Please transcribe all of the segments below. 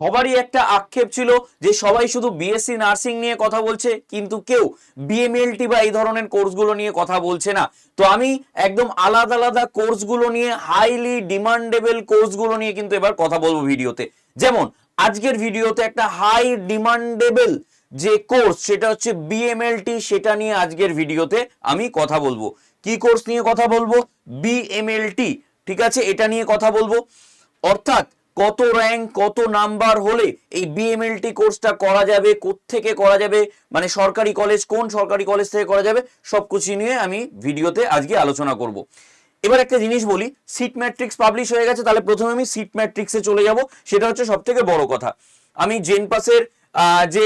সবারই একটা আক্ষেপ ছিল যে সবাই শুধু বিএসসি নার্সিং নিয়ে কথা বলছে, কিন্তু কেউ বিএমএলটি বা এই ধরনের কোর্সগুলো নিয়ে কথা বলছে না। তো আমি একদম আলাদা আলাদা কোর্সগুলো নিয়ে হাইলি ডিমান্ডেবল কোর্সগুলো নিয়ে কিন্তু এবার কথা বলব ভিডিওতে। যেমন, আজকের ভিডিওতে একটা হাই ডিমান্ডেবল যে কোর্স, সেটা হচ্ছে বিএমএলটি সেটা নিয়ে আজকের ভিডিওতে আমি কথা বলব। কি কোর্স নিয়ে কথা বলব? বিএমএলটি ঠিক আছে? এটা নিয়ে কথা বলব। অর্থাৎ কত র্যাঙ্ক কত নাম্বার হলে এই বিএমএলটি কোর্সটা করা যাবে থেকে করা যাবে মানে সরকারি কলেজ কোন সরকারি কলেজ থেকে করা যাবে সব কিছু নিয়ে আমি ভিডিওতে আজকে আলোচনা করব। এবার একটা জিনিস বলি সিট ম্যাট্রিক্স পাবলিশ হয়ে গেছে তাহলে প্রথমে আমি সিট ম্যাট্রিক্সে চলে যাব সেটা হচ্ছে সব থেকে বড় কথা। আমি জেন পাসের আহ, যে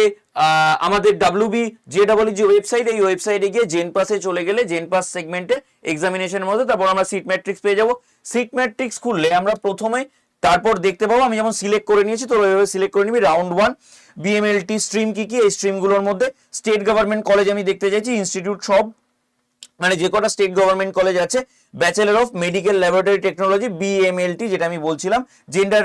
আমাদের ডাব্লিউবি জে ডাবল যে ওয়েবসাইট এই ওয়েবসাইটে গিয়ে জেন পাসে চলে গেলে জেন পাস সেগমেন্টে এক্সামিনেশনের মধ্যে তারপর আমরা সিট ম্যাট্রিক্স পেয়ে যাব। সিট ম্যাট্রিক্স খুললে আমরা প্রথমে তারপর দেখতে পাবো, আমি যেমন সিলেক্ট করে নিয়েছি তো ওইভাবে সিলেক্ট করে নিবি। রাউন্ড ওয়ান বিএমএলটি স্ট্রিম কি কি? এই স্ট্রিমগুলোর মধ্যে স্টেট গভর্নমেন্ট কলেজ আমি দেখতে চাইছি ইনস্টিটিউট সব। মানে যে কটা স্টেট গভর্নমেন্ট কলেজ আছে bachelor of medical laboratory technology BMLT যেটা আমি বলছিলাম জেন্ডার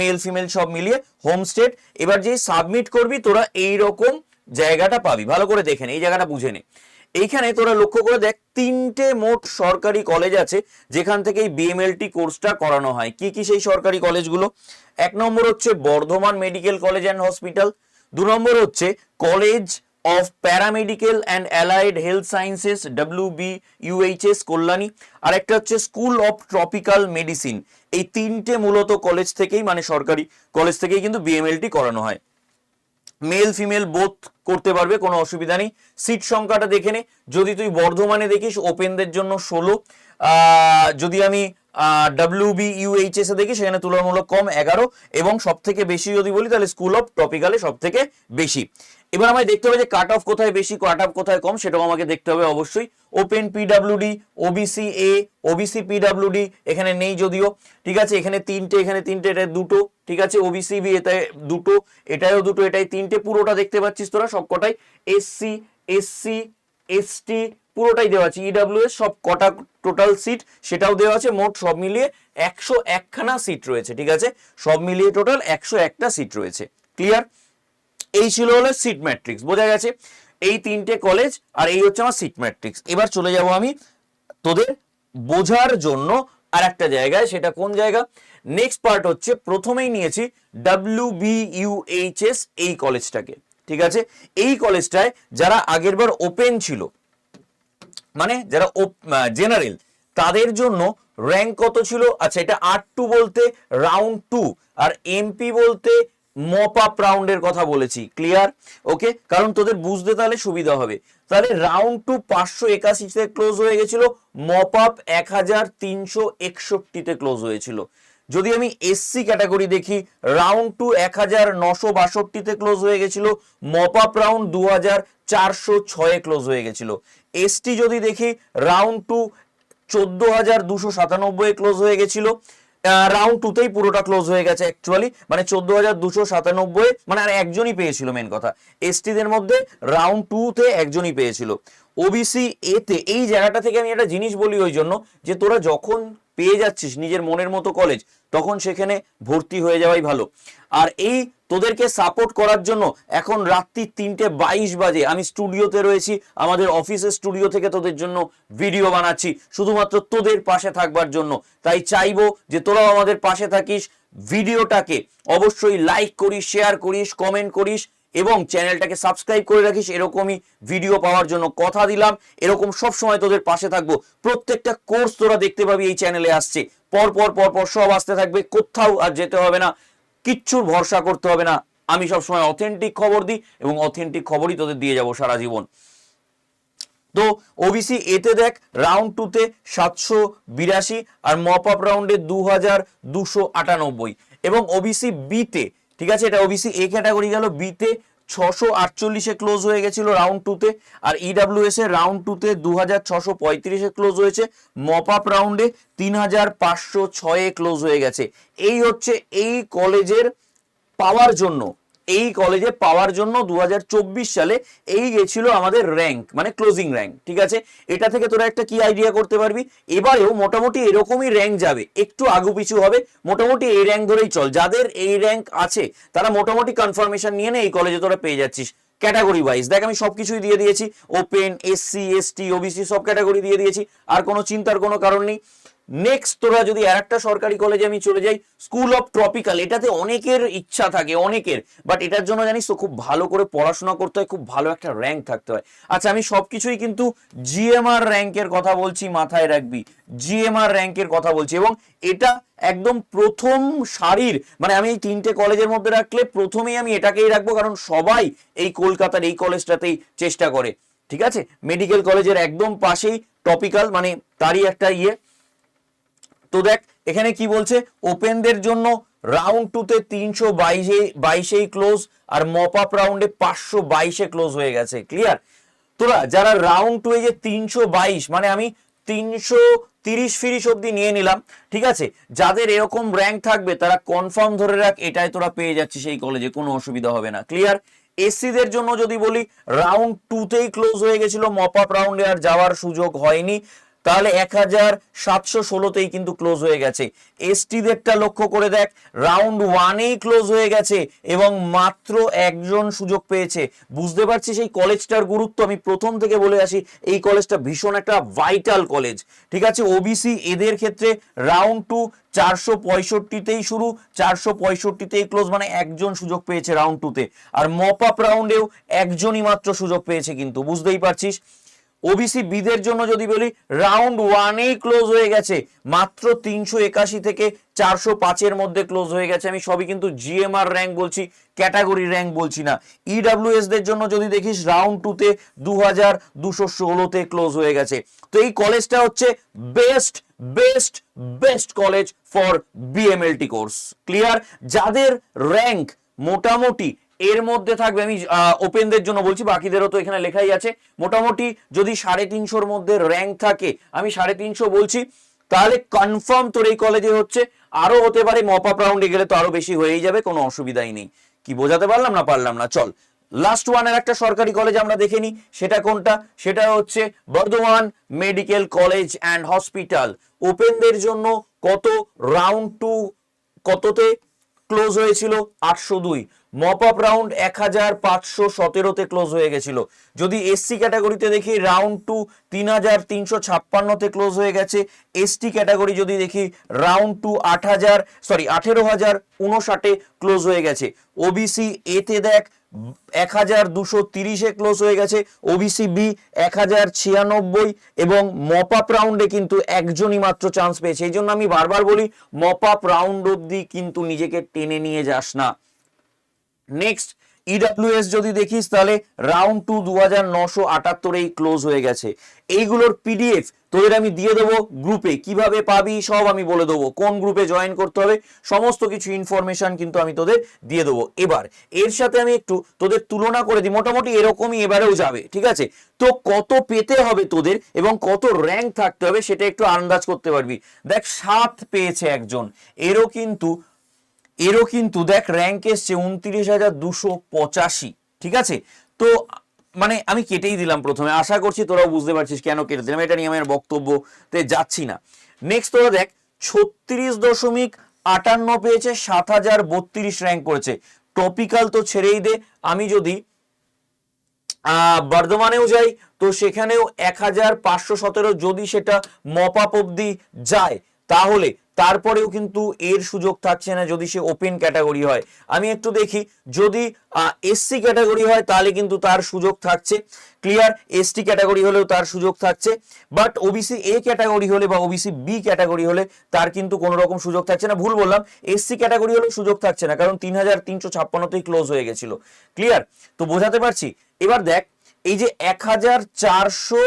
মেল ফিমেল সব মিলিয়ে হোম স্টেট এবার যে সাবমিট করবি, তোরা এই রকম জায়গাটা পাবি। ভালো করে দেখেন এই জায়গাটা বুঝে নে। এইখানে তোরা লক্ষ্য করে দেখ, তিনটে মোট সরকারি কলেজ আছে যেখান থেকে এই বিএমএলটি কোর্সটা করানো হয়। কি কি সেই সরকারি কলেজগুলো এক নম্বর হচ্ছে Bardhaman medical college and hospital দু নম্বর হচ্ছে college of paramedical and allied health sciences W B UHS Kalyani, আর একটা হচ্ছে স্কুল অফ ট্রপিক্যাল মেডিসিন এই তিনটে মূলত কলেজ থেকেই মানে সরকারি কলেজ থেকেই কিন্তু বিএমএলটি করানো হয়। মেল ফিমেল বোধ করতে পারবে, কোনো অসুবিধা নেই। সিট সংখ্যাটা দেখে নে। যদি তুই বর্ধমানে দেখিস ওপেনদের জন্য ষোলো। যদি আমি ডাব্লিউ বি ইউএইচএসে দেখি সেখানে তুলনামূলক কম এগারো। এবং সব থেকে বেশি যদি বলি, তাহলে স্কুল অফ টপিক্যালে সব থেকে বেশি। এবার আমায় দেখতে হবে যে কাট অফ কোথায় বেশি কাট অফ কোথায় কম, সেটাও আমাকে দেখতে হবে অবশ্যই। Open PWD OBC A OBC PWD এখানে নেই যদিও, ঠিক আছে? এখানে তিনটে এখানে তিনটে এটা দুটো, ঠিক আছে? ওবিসি বি এতে দুটো এটাও দুটো এটাই তিনটে, পুরোটা দেখতে পাচ্ছিস তোরা সবকটাই এসসি এসসি এসটি পুরোটাই দেওয়া আছে। ইডাব্লিউএস সব কটা টোটাল সিট সেটাও দেওয়া আছে, মোট সব মিলিয়ে একশো একখানা সিট রয়েছে, ঠিক আছে? সব মিলিয়ে টোটাল একশো একটা সিট রয়েছে। ক্লিয়ার এই ছিল হলো সিট ম্যাট্রিক্স বোঝা গেছে? এই তিনটে কলেজ আর এই হচ্ছে আমার সিট ম্যাট্রিক্স এবার চলে যাব আমি তোদের বোঝার জন্য আর একটা জায়গায়, সেটা কোন জায়গা? নেক্সট পার্ট হচ্ছে প্রথমেই নিয়েছি ডাব্লিউ বি ইউএইচএস এই কলেজটাকে ঠিক আছে? এই কলেজটায় যারা আগেরবার ওপেন ছিল মানে যারা জেনারেল তাদের জন্য র্যাঙ্ক কত ছিল? আচ্ছা এটা আর টু বলতে রাউন্ড টু আর এমপি বলতে মপ আপ রাউন্ডের কথা বলেছি ক্লিয়ার ওকে কারণ তোদের বুঝতে তাহলে সুবিধা হবে। তাহলে রাউন্ড টু পাঁচশো একাশিতে ক্লোজ হয়ে গেছিল মপ আপ এক হাজার তিনশো একষট্টিতে ক্লোজ হয়েছিল। যদি আমি এসসি ক্যাটাগরি দেখি রাউন্ড টু এক হাজার নশো বাষট্টিতে ক্লোজ হয়ে গেছিল মপ আপ রাউন্ড দু হাজার চারশো ছয়ে ক্লোজ হয়ে গেছিল। এসটি যদি দেখি রাউন্ড টু চোদ্দ হাজার দুশো সাতানব্বই ক্লোজ হয়ে গেছিল রাউন্ড টুতেই পুরোটা ক্লোজ হয়ে গেছে অ্যাকচুয়ালি মানে চোদ্দ হাজার দুশো সাতানব্বই মানে আর একজনই পেয়েছিল মেন কথা। এসটিদের মধ্যে রাউন্ড টুতে একজনই পেয়েছিল। ওবিসি এতে এই জায়গাটা থেকে আমি একটা জিনিস বলি ওই জন্য, যে তোরা যখন পেয়ে যাচ্ছিস নিজের মনের মতো কলেজ তখন সেখানে ভর্তি হয়ে যাওয়াই ভালো। আর এই তোদেরকে সাপোর্ট করার জন্য এখন রাত্রি তিনটে বাইশ বাজে, আমি স্টুডিওতে রয়েছি, আমাদের অফিসের স্টুডিও থেকে তোদের জন্য ভিডিও বানাচ্ছি, শুধুমাত্র তোদের পাশে থাকবার জন্য। তাই চাইব যে তোরাও আমাদের পাশে থাকিস ভিডিওটাকে অবশ্যই লাইক করিস শেয়ার করিস কমেন্ট করিস এবং চ্যানেলটাকে সাবস্ক্রাইব করে রাখিস, এরকমই ভিডিও পাওয়ার জন্য কথা দিলাম। এরকম সব সময় তোদের পাশে থাকব। প্রত্যেকটা কোর্স তোরা দেখতে পাবি এই চ্যানেলে আসছে। পর পর পর পর সব আসতে থাকবে। কোথাও আর যেতে হবে না। কিচ্ছুর ভরসা করতে হবে না। আমি সবসময় অথেন্টিক খবর দিই এবং অথেন্টিক খবরই তোদের দিয়ে যাব সারা জীবন। তো ওবিসি এতে দেখ রাউন্ড টুতে সাতশো বিরাশি আর মপ আপ রাউন্ডে দু হাজার দুশো আটানব্বই। এবং ওবিসি বিতে ঠিক আছে? এটা ওবিসি এ ক্যাটাগরি গেল। বিতে ছশো আটচল্লিশে ক্লোজ হয়ে গেছিল রাউন্ড টুতে আর ইডাব্লিউএস এর রাউন্ড টুতে দু হাজার ছশো পঁয়ত্রিশে ক্লোজ হয়েছে। মপ রাউন্ডে তিন হাজার পাঁচশো ছয়ে ক্লোজ হয়ে গেছে। এই হচ্ছে এই কলেজের পাওয়ার জন্য। এই কলেজে পাওয়ার জন্য দু হাজার চব্বিশ সালে এই গেছিল আমাদের র্যাঙ্ক মানে ক্লোজিং র্যাঙ্ক ঠিক আছে? এটা থেকে তোরা একটা কি আইডিয়া করতে পারবি? এবারেও মোটামুটি এরকমই র্যাঙ্ক যাবে, একটু আগু পিছু হবে, মোটামুটি এই র্যাঙ্ক ধরেই চল। যাদের এই র্যাঙ্ক আছে, তারা মোটামুটি কনফার্মেশন নিয়ে নে এই কলেজে তোরা পেয়ে যাচ্ছিস ক্যাটাগরি ওয়াইজ দেখ, আমি সবকিছুই দিয়ে দিয়েছি ওপেন এসসি এসটি ওবিসি সব ক্যাটাগরি দিয়ে দিয়েছি, আর কোনো চিন্তার কোনো কারণ নেই। নেক্সট তোরা যদি আর একটা সরকারি কলেজে আমি চলে যাই স্কুল অফ ট্রপিক্যাল এটাতে অনেকের ইচ্ছা থাকে, অনেকের। বাট এটার জন্য জানিস তো, খুব ভালো করে পড়াশোনা করতে হয়, খুব ভালো একটা র্যাঙ্ক থাকতে হয়। আচ্ছা আমি সবকিছুই কিন্তু জিএমআর র্যাঙ্কের কথা বলছি, মাথায় রাখবি। জিএমআর র্যাঙ্কের কথা বলছি। এবং এটা একদম প্রথম সারির মানে আমি এই তিনটে কলেজের মধ্যে রাখলে প্রথমেই আমি এটাকেই রাখব, কারণ সবাই এই কলকাতার এই কলেজটাতেই চেষ্টা করে। ঠিক আছে? মেডিকেল কলেজের একদম পাশেই টপিক্যাল মানে তারই একটা ইয়ে। তো দেখ, এখানে কি বলছে? ওপেনদের জন্য রাউন্ড টুতে তিনশো বাইশে, বাইশেই ক্লোজ আর মপ আপ রাউন্ডে পাঁচশো বাইশে ক্লোজ হয়ে গেছে ক্লিয়ার তোরা যারা রাউন্ড টু এ যে তিনশো বাইশ মানে আমি তিনশো তিরিশ ফিরিশ অব্দি নিয়ে নিলাম, ঠিক আছে? যাদের এরকম র্যাঙ্ক থাকবে, তারা কনফার্ম ধরে রাখ, এটাই তোরা পেয়ে যাচ্ছিস এই কলেজে কোনো অসুবিধা হবে না ক্লিয়ার এসসিদের জন্য যদি বলি রাউন্ড টুতেই ক্লোজ হয়ে গেছিল মপ আপ রাউন্ডে আর যাওয়ার সুযোগ হয়নি। তাহলে এক হাজার সাতশো ষোলোতেই কিন্তু ক্লোজ হয়ে গেছে। এসটিদেরটা লক্ষ্য করে দেখ রাউন্ড ওয়ানেই ক্লোজ হয়ে গেছে এবং মাত্র একজন সুযোগ পেয়েছে। বুঝতে পারছিস এই কলেজটার গুরুত্ব? আমি প্রথম থেকে বলে আসি, এই কলেজটা ভীষণ একটা ভাইটাল কলেজ ঠিক আছে? ওবিসি এদের ক্ষেত্রে রাউন্ড টু চারশো পঁয়ষট্টিতেই শুরু, চারশো পঁয়ষট্টিতেই ক্লোজ মানে একজন সুযোগ পেয়েছে রাউন্ড টুতে আর মপ আপ রাউন্ডেও একজনই মাত্র সুযোগ পেয়েছে কিন্তু, বুঝতেই পারছিস? ওবিসি বিদের জন্য যদি বলি রাউন্ড ওয়ানেই ক্লোজ হয়ে গেছে। মাত্র তিনশো একাশি থেকে চারশো পাঁচের মধ্যে ক্লোজ হয়ে গেছে। আমি সবই কিন্তু জিএমআর র্যাঙ্ক বলছি ক্যাটাগরি র্যাঙ্ক বলছি না। ইডাব্লিউএস দের জন্য যদি দেখিস রাউন্ড টুতে দু হাজার দুশো ষোলোতে ক্লোজ হয়ে গেছে। তো এই কলেজটা হচ্ছে best best best college for BMLT course clear যাদের র্যাঙ্ক মোটামুটি এর মধ্যে থাকবে, আমি ওপেনদের জন্য বলছি, বাকিদেরও তো এখানে লেখাই আছে। মোটামুটি যদি সাড়ে তিনশোর মধ্যে র্যাঙ্ক থাকে, আমি সাড়ে তিনশো বলছি, তাহলে কনফার্ম তোর এই কলেজে হচ্ছে, আরও হতে পারে মপ আপ রাউন্ডে গেলে তো আরও বেশি হয়েই যাবে, কোনো অসুবিধাই নেই। কি বোঝাতে পারলাম না পারলাম না? চল লাস্ট ওয়ানের একটা সরকারি কলেজ আমরা দেখে নিই, সেটা কোনটা? সেটা হচ্ছে Burdwan medical college and hospital ওপেনদের জন্য কত রাউন্ড টু কততে ক্লোজ হয়েছিল আটশো দুই। মপ আপ রাউন্ড এক হাজার পাঁচশো সতেরোতে ক্লোজ হয়ে গেছিল। যদি এসসি ক্যাটাগরিতে দেখি, রাউন্ড টু তিন হাজার তিনশো ছাপ্পান্নতে ক্লোজ হয়ে গেছে। এসটি ক্যাটাগরি যদি দেখি, রাউন্ড টু আট হাজার, সরি, আঠেরো হাজার উনষাটে ক্লোজ হয়ে গেছে। ওবিসি এতে দেখ এক হাজার দুশো তিরিশে ক্লোজ হয়ে গেছে। ওবিসি বি এক হাজার ছিয়ানব্বই এবং মপ আপ রাউন্ডে কিন্তু একজনই মাত্র চান্স পেয়েছে। এই জন্য আমি বারবার বলি মপ আপ রাউন্ড অব্দি কিন্তু নিজেকে টেনে নিয়ে যাস না। নেক্সট ইডাব্লিউএস যদি দেখিস তাহলে রাউন্ড টু দু হাজার নশো আটাত্তরেই ক্লোজ হয়ে গেছে। এইগুলোর পিডিএফ তোদের আমি দিয়ে দেবো গ্রুপে কীভাবে পাবি সব আমি বলে দেবো। কোন গ্রুপে জয়েন করতে হবে সমস্ত কিছু ইনফরমেশন কিন্তু আমি তোদের দিয়ে দেবো। এবার, এর সাথে আমি একটু তোদের তুলনা করে দিই। মোটামুটি এরকমই এবারেও যাবে, ঠিক আছে? তো কত পেতে হবে তোদের এবং কত র্যাঙ্ক থাকতে হবে সেটা একটু আন্দাজ করতে পারবি। দেখ, সাত পেয়েছে একজন। এরও কিন্তু এরও কিন্তু দেখ র্যাঙ্ক এসছে উনত্রিশ হাজার দুশো পঁচাশি, ঠিক আছে? তো মানে আমি কেটেই দিলাম প্রথমে। আশা করছি তোরাও বুঝতে পারছিস কেন কেটে দিলাম। এটা নিয়ে আমি আর বক্তব্যতে যাচ্ছি না। নেক্সট তোরা দেখ, ছত্রিশ দশমিক আটান্ন পেয়েছে, সাত হাজার বত্রিশ র্যাঙ্ক করেছে। টপিক্যাল তো ছেড়েই দে। আমি যদি বর্ধমানেও যাই, তো সেখানেও এক হাজার পাঁচশো সতেরো যদি সেটা মপ আপ অব্দি যায় তাহলে তারপরেও কিন্তু এর সুযোগ থাকছে না যদি সে ওপেন ক্যাটাগরি হয়। আমি একটু দেখি, যদি এসসি ক্যাটাগরি হয়, তাহলে কিন্তু তার সুযোগ থাকছে। ক্লিয়ার এসটি ক্যাটাগরি হলেও তার সুযোগ থাকছে। বাট ওবিসি এ ক্যাটাগরি হলে বা ওবিসি বি ক্যাটাগরি হলে তার কিন্তু কোনো রকম সুযোগ থাকছে না। ভুল বললাম এসসি ক্যাটাগরি হলেও সুযোগ থাকছে না, কারণ তিন হাজার তিনশো ছাপ্পান্নতেই ক্লোজ হয়ে গেছিল। ক্লিয়ার তো বোঝাতে পারছি? এবার দেখ, এই যে এক হাজার চারশো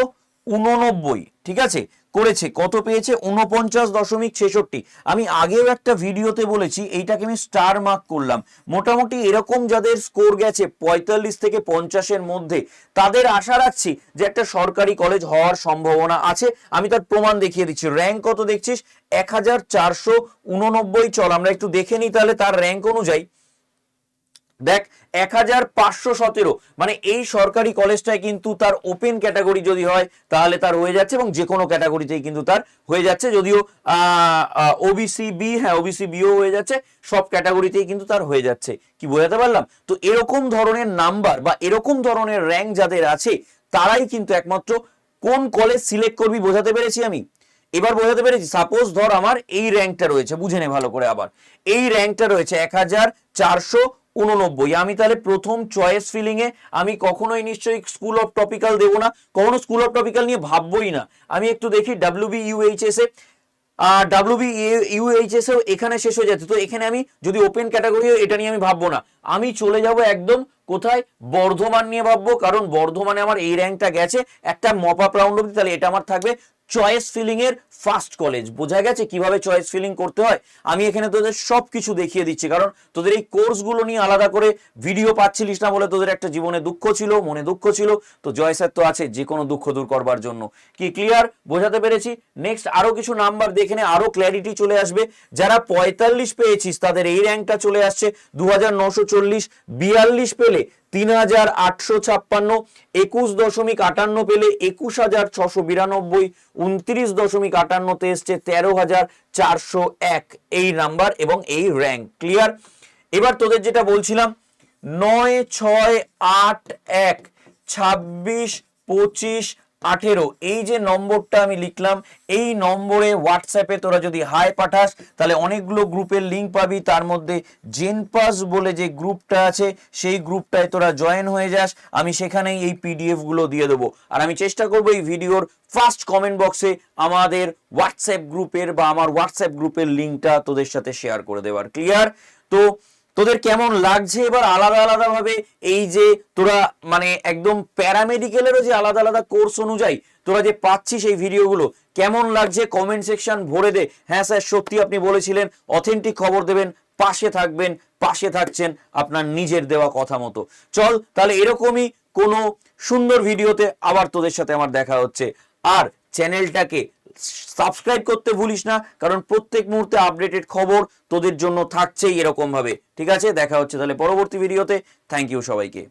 উননব্বই, ঠিক আছে? করেছে, কত পেয়েছে? উনপঞ্চাশ দশমিক ছেষট্টি। আমি আগেও একটা ভিডিওতে বলেছি, এইটাকে আমি স্টার মার্ক করলাম। মোটামুটি এরকম যাদের স্কোর গেছে পঁয়তাল্লিশ থেকে পঞ্চাশের মধ্যে, তাদের আশা রাখছি যে একটা সরকারি কলেজ হওয়ার সম্ভাবনা আছে। আমি তার প্রমাণ দেখিয়ে দিচ্ছি। র্যাঙ্ক কত দেখছিস? এক হাজার চারশো উননব্বই চল, আমরা একটু দেখে নিই তাহলে তার র্যাঙ্ক অনুযায়ী। দেখ এক হাজার পাঁচশো সতেরো। মানে এই সরকারি কলেজটায় কিন্তু তার ওপেন ক্যাটাগরি যদি হয়, তাহলে তার হয়ে যাচ্ছে এবং যে কোনো ক্যাটাগরিতেই কিন্তু তার হয়ে যাচ্ছে। যদিও ওবিসি বি হ্যাঁ ওবিসি বিও হয়ে যাচ্ছে, সব ক্যাটাগরিতেই কিন্তু তার হয়ে যাচ্ছে। কি বোঝাতে পারলাম? তো এরকম ধরনের নাম্বার বা এরকম ধরনের র্যাঙ্ক যাদের আছে, তারাই কিন্তু একমাত্র কোন কলেজ সিলেক্ট করবি বোঝাতে পেরেছি আমি? এবার বোঝাতে পেরেছি সাপোজ ধর আমার এই র্যাঙ্কটা রয়েছে, বুঝে নে ভালো করে আবার। এই র্যাঙ্কটা রয়েছে এক হাজার চারশো উননব্বই। আমি তাহলে প্রথম চয়েস ফিলিং এ আমি কখনোই নিশ্চয়ই স্কুল অফ টপিক্যাল দেবো না, কখনো স্কুল অফ টপিক্যাল নিয়ে ভাববোই না। আমি একটু দেখি ডাব্লিউ বি ইউএইচএস এ ডাব্লিউ বি ইউএইচএস এও এখানে শেষ হয়ে যাচ্ছে তো এখানে আমি যদি ওপেন ক্যাটাগরি এটা নিয়ে আমি ভাববো না। আমি চলে যাব একদম কোথায়? বর্ধমান নিয়ে ভাববো, কারণ বর্ধমানে আমার এই র্যাঙ্কটা গেছে। একটা মপ আপ রাউন্ড অব্দি তাহলে এটা আমার থাকবে। চয়েস ফিলিং এর ফার্স্ট কলেজ বোঝা গেছে কীভাবে চয়েস ফিলিং করতে হয়? আমি এখানে তোদের সব কিছু দেখিয়ে দিচ্ছি, কারণ তোদের এই কোর্সগুলো নিয়ে আলাদা করে ভিডিও পাচ্ছিলিস না বলে তোদের একটা জীবনে দুঃখ ছিল, মনে দুঃখ ছিল। তো জয় স্যার তো আছে, যে কোনো দুঃখ দূর করবার জন্য। কি ক্লিয়ার বোঝাতে পেরেছি? নেক্সট আরও কিছু নাম্বার দেখে নে, আরও ক্ল্যারিটি চলে আসবে। যারা পঁয়তাল্লিশ পেয়েছিস, তাদের এই র্যাঙ্কটা চলে আসছে। দু হাজার নশো চল্লিশ, বিয়াল্লিশ পেলে তিন হাজার আটশো ছাপ্পান্ন, একুশ দশমিক আটান্ন পেলে একুশ হাজার ছশো বিরানব্বই, উনত্রিশ দশমিক আটান্নতে এসছে তেরো হাজার চারশো এক। এই নাম্বার এবং এই র্যাঙ্ক ক্লিয়ার এবার তোদের যেটা বলছিলাম, নয় ছয় আট এক, ছাব্বিশ, পঁচিশ আঠেরো। এই যে নম্বরটা আমি লিখলাম, এই নম্বরে হোয়াটসঅ্যাপে তোরা যদি হাই পাঠাস, তাহলে অনেকগুলো গ্রুপের লিঙ্ক পাবি। তার মধ্যে জেনপাস বলে যে গ্রুপটা আছে, সেই গ্রুপটায় তোরা জয়েন হয়ে যাস। আমি সেখানেই এই পিডিএফগুলো দিয়ে দেবো। আর আমি চেষ্টা করব এই ভিডিওর ফার্স্ট কমেন্ট বক্সে আমাদের হোয়াটসঅ্যাপ গ্রুপের বা আমার হোয়াটসঅ্যাপ গ্রুপের লিঙ্কটা তোদের সাথে শেয়ার করে দেওয়ার। ক্লিয়ার তো তোদের কেমন লাগছে? এবার আলাদা আলাদা ভাবে এই যে তোরা মানে একদম প্যারামেডিক্যালেরও যে আলাদা আলাদা কোর্স অনুযায়ী তোরা যে পাচ্ছিস এই ভিডিওগুলো কেমন লাগছে? কমেন্ট সেকশন ভরে দে। হ্যাঁ স্যার, সত্যি আপনি বলেছিলেন অথেন্টিক খবর দেবেন, পাশে থাকবেন, পাশে থাকছেন আপনার নিজের দেওয়া কথা মতো। চল, তাহলে এরকমই কোনো সুন্দর ভিডিওতে আবার তোদের সাথে আমার দেখা হচ্ছে। আর চ্যানেলটাকে সাবস্ক্রাইব করতে ভুলিস না, কারণ প্রত্যেক মুহূর্তে আপডেটেড খবর তোদের জন্য থাকছেই এরকমভাবে। ঠিক আছে? দেখা হচ্ছে তাহলে পরবর্তী ভিডিওতে থ্যাংক ইউ সবাইকে।